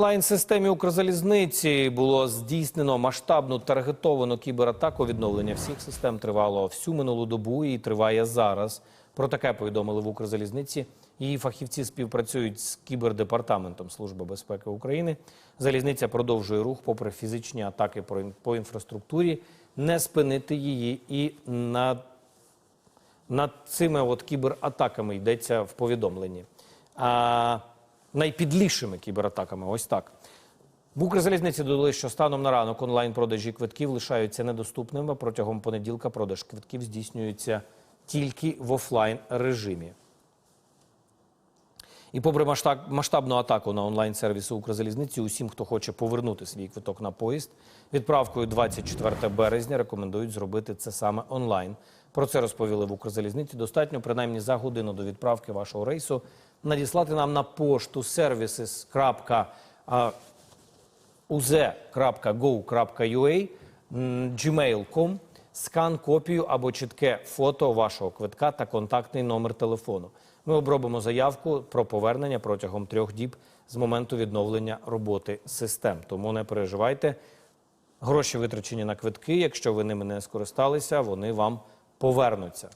онлайн-системі Укрзалізниці було здійснено масштабну таргетовану кібератаку. Відновлення всіх систем тривало всю минулу добу і триває зараз. Про таке повідомили в Укрзалізниці. Її фахівці співпрацюють з кібердепартаментом Служби безпеки України. Залізниця продовжує рух, попри фізичні атаки по інфраструктурі, не спинити її і над над цими от кібератаками йдеться в повідомленні. А, найпідлішими кібератаками, ось так. В Укрзалізниці додали, що станом на ранок онлайн-продажі квитків лишаються недоступними. Протягом понеділка продаж квитків здійснюється тільки в офлайн режимі. І попри масштабну атаку на онлайн-сервіси Укрзалізниці, усім, хто хоче повернути свій квиток на поїзд, відправкою 24 березня рекомендують зробити це саме онлайн. Про це розповіли в Укрзалізниці. Достатньо принаймні за годину до відправки вашого рейсу надіслати нам на пошту м, gmail.com скан, копію або чітке фото вашого квитка та контактний номер телефону. Ми обробимо заявку про повернення протягом трьох діб з моменту відновлення роботи систем. Тому не переживайте. Гроші витрачені на квитки. Якщо ви ними не скористалися, вони вам повернуться.